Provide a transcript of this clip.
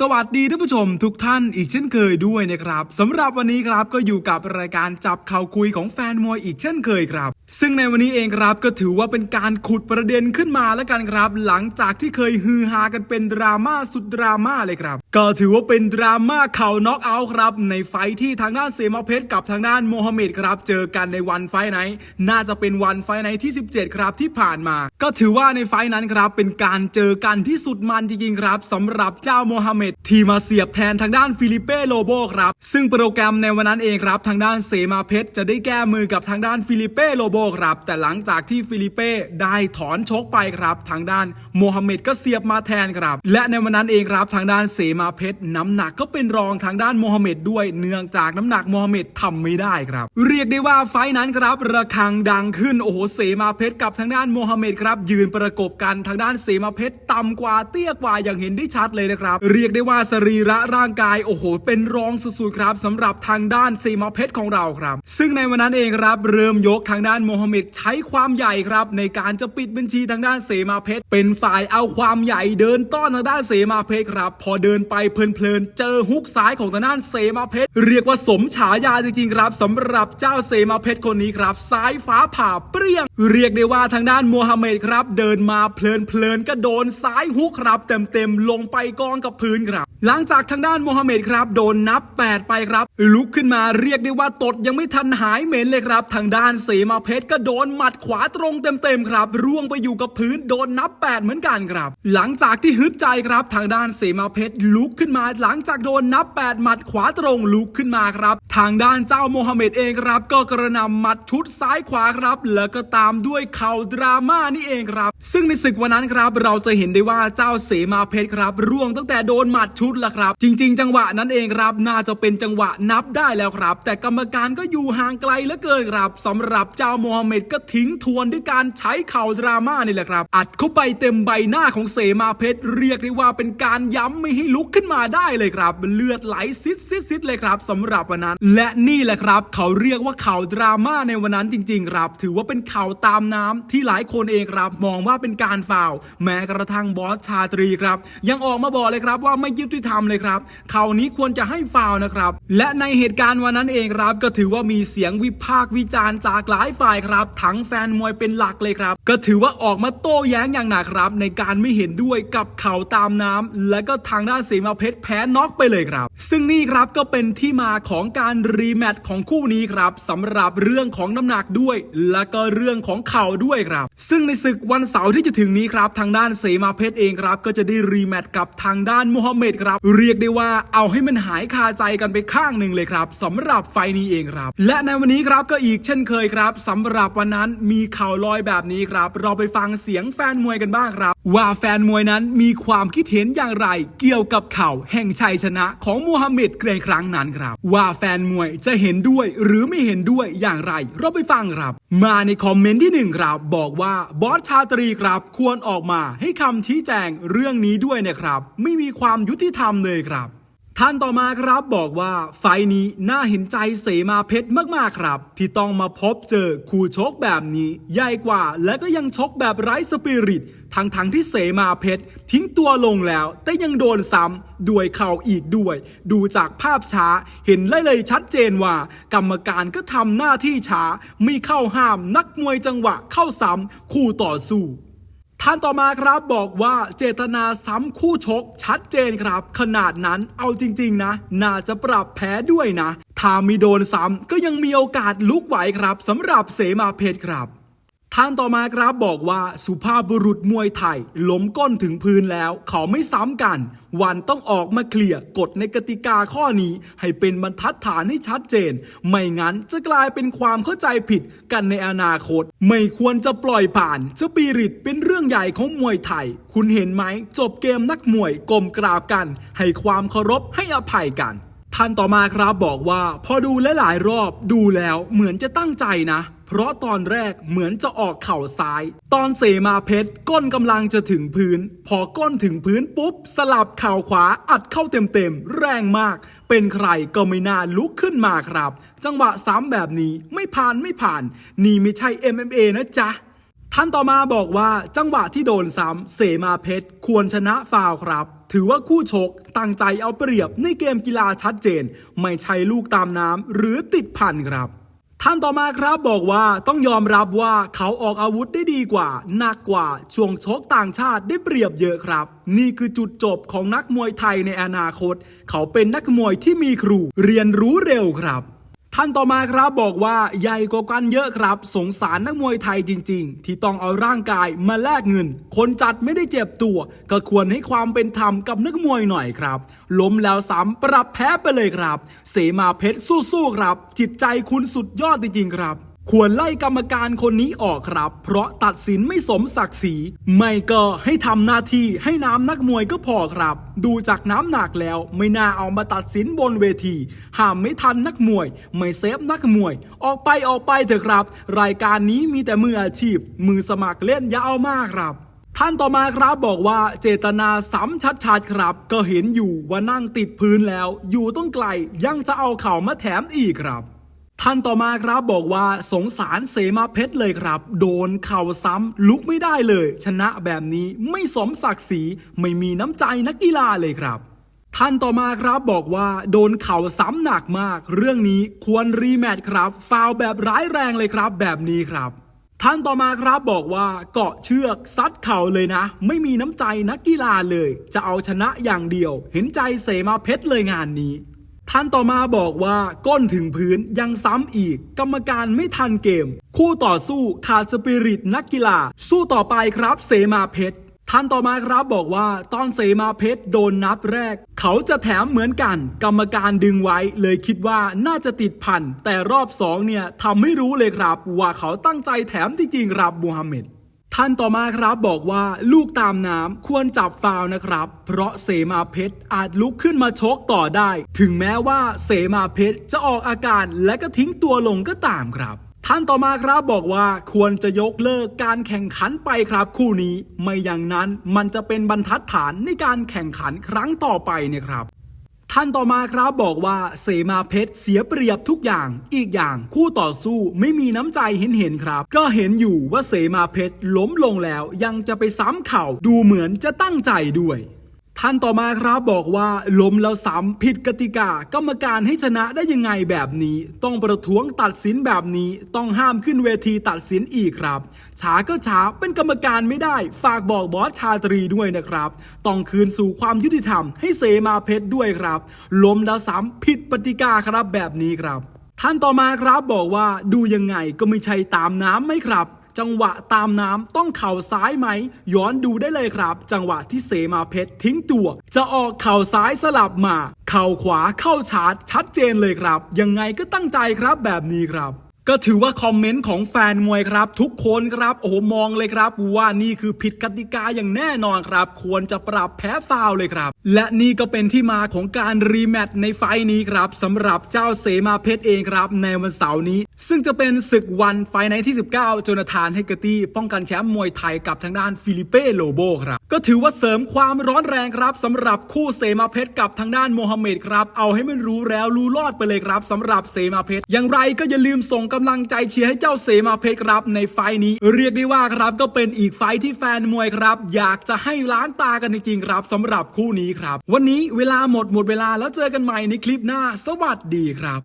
สวัสดีท่านผู้ชมทุกท่านอีกเช่นเคยด้วยนะครับสำหรับวันนี้ครับก็อยู่กับรายการจับข่าวคุยของแฟนมวยอีกเช่นเคยครับ ซึ่งในวันนี้เองครับก็ถือว่าเป็นการขุดประเด็นขึ้นมาแล้วกันครับ หลังจากที่เคยฮือฮากันเป็นดราม่าสุดดราม่าเลยครับ ก็ถือว่าเป็นดราม่าข่าน็อกเอาท์ครับ ในไฟที่ทางด้านเซมาเพชรกับทางด้านโมฮัมเหม็ดครับ เจอกันในวันไฟไหนท์น่าจะเป็นวันไฟไหนท์ที่ 17 ครับที่ผ่านมา ก็ถือว่าในไฟนั้นครับเป็นการเจอกันที่สุดมันจริงๆครับสำหรับเจ้าโมฮัมเมดที่มาเสียบแทนทางด้านฟิลิเป้โลโบครับซึ่งโปรแกรมในวันนั้นเองครับ ทางด้านเซมาเพชรจะได้แก้มือกับทางด้านฟิลิเป้โลโบครับ แต่หลังจากที่ฟิลิเป้ได้ถอนชกไปครับ ทางด้านโมฮัมเหม็ดก็เสียบมาแทนครับ และในวันนั้นเองครับทางด้านเซมาเพชรน้ำหนักก็เป็นรองทางด้านโมฮัมเหม็ดด้วยเนื่องจากน้ำหนักโมฮัมเหม็ดทำไม่ได้ครับ เรียกได้ว่าไฟนั้นครับระฆังดังขึ้นโอ้โหเสมาเพชรกับทางด้านโมฮัมเหม็ดครับ ยืนประกบกันทางด้านเสมาเพชรต่ำกว่าเตี้ยกว่าอย่างเห็นได้ชัดเลยนะครับเรีียกได้ว่าสรีระร่างกายโอ้โห เป็นรองสุดๆครับสำหรับทางด้านเสมาเพชรของเราครับ ซึ่งในวันนั้นเองครับเริ่มยกทางด้านโมฮัมหม็ดใช้ความใหญ่ครับ ในการจะปิดบัญชีทางด้านเสมาเพชรเป็นฝ่ายเอาความใหญ่เดินต้อนทางด้านเสมาเพชรครับ พอเดินไปเพลินๆเจอฮุกซ้ายของทางด้านเสมาเพชรเรียกว่าสมฉายาจริงๆครับสำหรับเจ้าเสมาเพชรคนนี้ครับซ้ายฟ้าผ่าเปรี้ยง เรียกได้ว่าทางด้านโมฮัมหม็ดครับ เดินมาเพลินๆก็โดนซ้ายฮุกครับ เต็มๆลงไปกองกับพื้นครับ หลังจากทางด้านโมฮัมเหม็ดครับ โดนนับ 8 ไปครับ ลุกขึ้นมาเรียกได้ว่าตดยังไม่ทันหายเหม็นเลยครับ ทางด้านเสมาเพชรก็โดนหมัดขวาตรงเต็มๆครับ ร่วงไปอยู่กับพื้นโดนนับ 8 เหมือนกันครับ หลังจากที่ฮึดใจครับ ทางด้านเสมาเพชรลุกขึ้นมาหลังจากโดนนับ 8 หมัดขวาตรงลุกขึ้นมาครับ ทางด้านเจ้าโมฮัมเหม็ดเองครับ ก็กระนำหมัดชุดซ้ายขวาครับ แล้วก็ตามด้วยเข่าดราม่านี่เองครับ ซึ่งในศึกวันนั้นครับ เราจะเห็นได้ว่าเจ้าเสมาเพชรครับ ร่วงตั้งแต่โดนนหมัดชุดละครับ จริง ๆ จังหวะนั้นเองครับน่าจะเป็นจังหวะนับได้แล้วครับ แต่กรรมการก็อยู่ห่างไกลเหลือเกินครับสำหรับเจ้าโมฮัมเหม็ดก็ทิ้งทวนด้วยการใช้เข่าดราม่านี่แหละครับ อัดเข้าไปเต็มใบหน้าของเสมาเพชรเรียกได้ว่าเป็นการย้ำไม่ให้ลุกขึ้นมาได้เลยครับ เลือดไหลซิดซิดซิดเลยครับสำหรับวันนั้น และนี่แหละครับ เขาเรียกว่าเข่าดราม่าในวันนั้นจริง ๆ ครับ ถือว่าเป็นเข่าตามน้ำที่หลายคนเองครับ มองว่าเป็นการฟาวแม้กระทั่งบอสชาตรีครับ ยังออกมาบอกเลยครับว่าไม่ยุติธรรมเลยครับเขานี้ควรจะให้ฟาวนะครับ และในเหตุการณ์วันนั้นเองครับก็ถือว่ามีเสียงวิพากษ์วิจารณ์จากหลายฝ่ายครับ ทั้งแฟนมวยเป็นหลักเลยครับ ก็ถือว่าออกมาโต้แย้งอย่างหนักครับ ในการไม่เห็นด้วยกับเข่าตามน้ำและก็ทางด้านเสมาเพชรแพ้น็อกไปเลยครับ ซึ่งนี่ครับก็เป็นที่มาของการรีแมตช์ของคู่นี้ครับสำหรับเรื่องของน้ำหนักด้วย และก็เรื่องของเข่าด้วยครับ ซึ่งในศึกวันเสาร์ที่จะถึงนี้ครับ ทางด้านเสมาเพชรเองครับ ก็จะได้รีแมตช์กับทางด้านโมฮัมเหม็ดครับ เรียกได้ว่าเอาให้มันหายคาใจกันไปข้างหนึ่งเลยครับสำหรับไฟนี้เองครับ และในวันนี้ครับก็อีกเช่นเคยครับสำหรับวันนั้นมีข่าวลอยแบบนี้ครับ เราไปฟังเสียงแฟนมวยกันบ้างครับ ว่าแฟนมวยนั้นมีความคิดเห็นอย่างไร เกี่ยวกับข่าวแห่งชัยชนะของมูฮัมหมัดในครั้งนั้นครับ ว่าแฟนมวยจะเห็นด้วยหรือไม่เห็นด้วยอย่างไร เราไปฟังครับ มาในคอมเมนต์ที่หนึ่งครับ บอกว่าบอสชาตรีครับ ควรออกมาให้คำชี้แจงเรื่องนี้ด้วยนะครับ ไม่มีความยุติธรรมเลยครับ ท่านต่อมาครับบอกว่าไฟนี้น่าเห็นใจเสมาเพชรมากๆครับ ที่ต้องมาพบเจอคู่ชกแบบนี้ ใหญ่กว่าและก็ยังชกแบบไร้สปิริตทั้งทั้งๆที่เสมาเพชรทิ้งตัวลงแล้ว แต่ยังโดนซ้ำด้วยเข่าอีกด้วย ดูจากภาพช้าเห็นเลยเลยชัดเจนว่า กรรมการก็ทำหน้าที่ช้า ไม่เข้าห้ามนักมวยจังหวะเข้าซ้ำคู่ต่อสู้ ท่านต่อมาครับบอกว่าเจตนาซ้ำคู่ชก ชัดเจนครับ ขนาดนั้นเอาจริง ๆ นะ น่าจะปรับแพ้ด้วยนะ ถ้ามีโดนซ้ำก็ยังมีโอกาสลุกไหวครับสำหรับเสมาเพชรครับ ท่านต่อมาครับบอกว่าสุภาพบุรุษมวยไทยล้มก้นถึงพื้นแล้ว เขาไม่ซ้ำกัน วันต้องออกมาเคลียร์กฎในกติกาข้อนี้ ให้เป็นบรรทัดฐานให้ชัดเจน ไม่งั้นจะกลายเป็นความเข้าใจผิดกันในอนาคต ไม่ควรจะปล่อยผ่านสปิริตเป็นเรื่องใหญ่ของมวยไทย คุณเห็นไหม จบเกมนักมวยกลมกราบกัน ให้ความเคารพให้อภัยกัน ท่านต่อมาครับบอกว่า พอดูหลายรอบดูแล้วเหมือนจะตั้งใจนะ เพราะตอนแรกเหมือนจะออกเข่าซ้าย ตอนเสมาเพชรก้นกำลังจะถึงพื้น พอก้นถึงพื้นปุ๊บ สลับเข่าขวาอัดเข้าเต็มๆ แรงมาก เป็นใครก็ไม่น่าลุกขึ้นมาครับ จังหวะซ้ำแบบนี้ไม่ผ่านไม่ผ่าน นี่ไม่ใช่ MMA นะจ๊ะท่านต่อมาบอกว่าจังหวะที่โดนซ้ำเสมาเพชรควรชนะฟาวครับ ถือว่าคู่ชกตั้งใจเอาเปรียบในเกมกีฬาชัดเจน ไม่ใช่ลูกตามน้ำหรือติดพันครับท่านต่อมาครับบอกว่าต้องยอมรับว่าเขาออกอาวุธได้ดีกว่าหนักกว่าช่วงชกต่างชาติได้เปรียบเยอะครับ นี่คือจุดจบของนักมวยไทยในอนาคต เขาเป็นนักมวยที่มีครูเรียนรู้เร็วครับ ท่านต่อมาครับบอกว่าใหญ่กว่ากันเยอะครับ สงสารนักมวยไทยจริง ๆ ที่ต้องเอาร่างกายมาแลกเงิน คนจัดไม่ได้เจ็บตัว ก็ควรให้ความเป็นธรรมกับนักมวยหน่อยครับ ล้มแล้วซ้ำปรับแพ้ไปเลยครับ เสมาเพชรสู้ๆครับ จิตใจคุณสุดยอดจริงๆครับ ควรไล่กรรมการคนนี้ออกครับ เพราะตัดสินไม่สมศักดิ์ศรี ไม่ก็ให้ทำหน้าที่ให้น้ำนักมวยก็พอครับ ดูจากน้ำหนักแล้ว ไม่น่าเอามาตัดสินบนเวที ห้ามไม่ทันนักมวย ไม่เซฟนักมวย ออกไปออกไปเถอะครับ รายการนี้มีแต่มืออาชีพ มือสมัครเล่นยาวมากครับท่านต่อมาครับบอกว่าเจตนาซ้ำชัดๆครับ ก็เห็นอยู่ว่านั่งติดพื้นแล้ว อยู่ต้องไกลยังจะเอาเข่ามาแถมอีกครับ ท่านต่อมาครับบอกว่าสงสารเสมาเพชรเลยครับ โดนเข่าซ้ำลุกไม่ได้เลย ชนะแบบนี้ไม่สมศักดิ์ศรีไม่มีน้ำใจนักกีฬาเลยครับท่านต่อมาครับบอกว่าโดนเข่าซ้ำหนักมาก เรื่องนี้ควรรีแมตช์ครับ ฟาวแบบร้ายแรงเลยครับ แบบนี้ครับ ท่านต่อมาครับบอกว่าเกาะเชือกซัดเข่าเลยนะ ไม่มีน้ำใจนักกีฬาเลย จะเอาชนะอย่างเดียว เห็นใจเสมาเพชรเลยงานนี้ ท่านต่อมาบอกว่าก้นถึงพื้นยังซ้ำอีก กรรมการไม่ทันเกม คู่ต่อสู้ขาดสปิริตนักกีฬา สู้ต่อไปครับเสมาเพชรท่านต่อมาครับบอกว่าตอนเสมาเพชรโดนนับแรก เขาจะแถมเหมือนกัน กรรมการดึงไว้เลยคิดว่าน่าจะติดพันแต่รอบสองเนี่ยทำให้รู้เลยครับ ว่าเขาตั้งใจแถมจริงๆครับมูฮัมหม็ด ท่านต่อมาครับบอกว่าลูกตามน้ำควรจับฟาวนะครับ เพราะเสมาเพชรอาจลุกขึ้นมาชกต่อได้ ถึงแม้ว่าเสมาเพชรจะออกอาการและก็ทิ้งตัวลงก็ตามครับ ท่านต่อมาครับบอกว่าควรจะยกเลิกการแข่งขันไปครับ คู่นี้ไม่อย่างนั้นมันจะเป็นบรรทัดฐานในการแข่งขันครั้งต่อไปเนี่ยครับ ท่านต่อมาครับบอกว่าเสมาเพชรเสียเปรียบทุกอย่าง อีกอย่างคู่ต่อสู้ไม่มีน้ำใจเห็นเห็นครับ ก็เห็นอยู่ว่าเสมาเพชรล้มลงแล้วยังจะไปซ้ำเข่าดูเหมือนจะตั้งใจด้วย ท่านต่อมาครับบอกว่าล้มแล้วซ้ำผิดกติกา กรรมการให้ชนะได้ยังไงแบบนี้ ต้องประท้วงตัดสินแบบนี้ ต้องห้ามขึ้นเวทีตัดสินอีกครับช้าก็ช้าเป็นกรรมการไม่ได้ ฝากบอกบอสชาตรีด้วยนะครับ ต้องคืนสู่ความยุติธรรมให้เสมาเพชรด้วยครับล้มแล้วซ้ำผิดปฏิกาครับแบบนี้ครับ ท่านต่อมาครับบอกว่าดูยังไงก็ไม่ใช่ตามน้ำไหมครับ จังหวะตามน้ำต้องเข่าซ้ายไหม ย้อนดูได้เลยครับ จังหวะที่เสมาเพชรทิ้งตัว จะออกเข่าซ้ายสลับมา เข่าขวาเข้าชาร์จชัดเจนเลยครับ ยังไงก็ตั้งใจครับแบบนี้ครับก็ถือว่าคอมเมนต์ของแฟนมวยครับ ทุกคนครับโอ้โหมองเลยครับ ว่านี่คือผิดกติกาอย่างแน่นอนครับ ควรจะปรับแพ้ฟาวเลยครับ และนี่ก็เป็นที่มาของการรีแมตช์ในไฟล์นี้ครับสำหรับเจ้าเสมาเพชรเองครับ ในวันเสาร์นี้ ซึ่งจะเป็นศึกวันไฟในที่ 19 โจนาธานเฮกเกอร์ตี้ ป้องกันแชมป์มวยไทยกับทางด้านฟิลิเป้โลโบครับ ก็ถือว่าเสริมความร้อนแรงครับสำหรับคู่เสมาเพชรกับทางด้านโมฮัมเหม็ดครับ เอาให้มันรู้แล้วรู้รอดไปเลยครับสำหรับเสมาเพชรอย่างไรก็อย่าลืมส่งกำลังใจเชียร์ให้เจ้าเสมาเพชรครับในไฟล์นี้ เรียกได้ว่าครับก็เป็นอีกไฟที่แฟนมวยครับ อยากจะให้ล้างตากันจริงๆครับสำหรับคู่นี้ครับ วันนี้เวลาหมดหมดเวลาแล้วเจอกันใหม่ในคลิปหน้า สวัสดีครับ